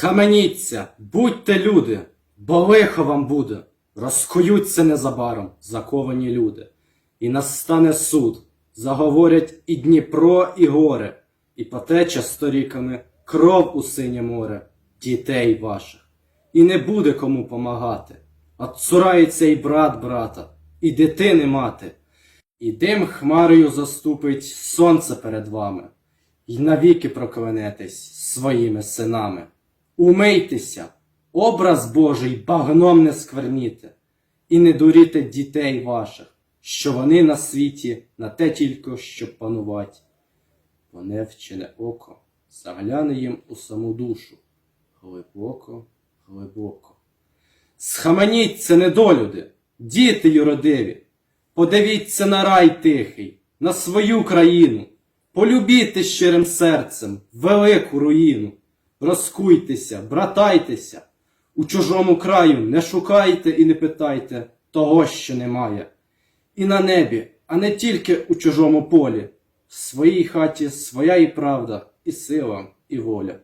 Схаменіться, будьте люди, бо лихо вам буде. Розкуються незабаром заковані люди. І настане суд, заговорять і Дніпро, і горе, і потече сторіками кров у синє море, дітей ваших. І не буде кому помагати. Отцурається і брат брата, і дитини мати. І дим хмарою заступить сонце перед вами, й навіки проклянетесь своїми синами. Умийтеся, образ Божий багном не скверніте, і не дуріте дітей ваших, що вони на світі на те тільки, щоб панувати. Бо невчене око загляне їм у саму душу, глибоко, глибоко. Схаменіться, недолюди, діти юродиві, подивіться на рай тихий, на свою країну, полюбіте щирим серцем велику руїну, розкуйтеся, братайтеся, у чужому краю не шукайте і не питайте того, що немає. І на небі, а не тільки у чужому полі, в своїй хаті своя і правда, і сила, і воля.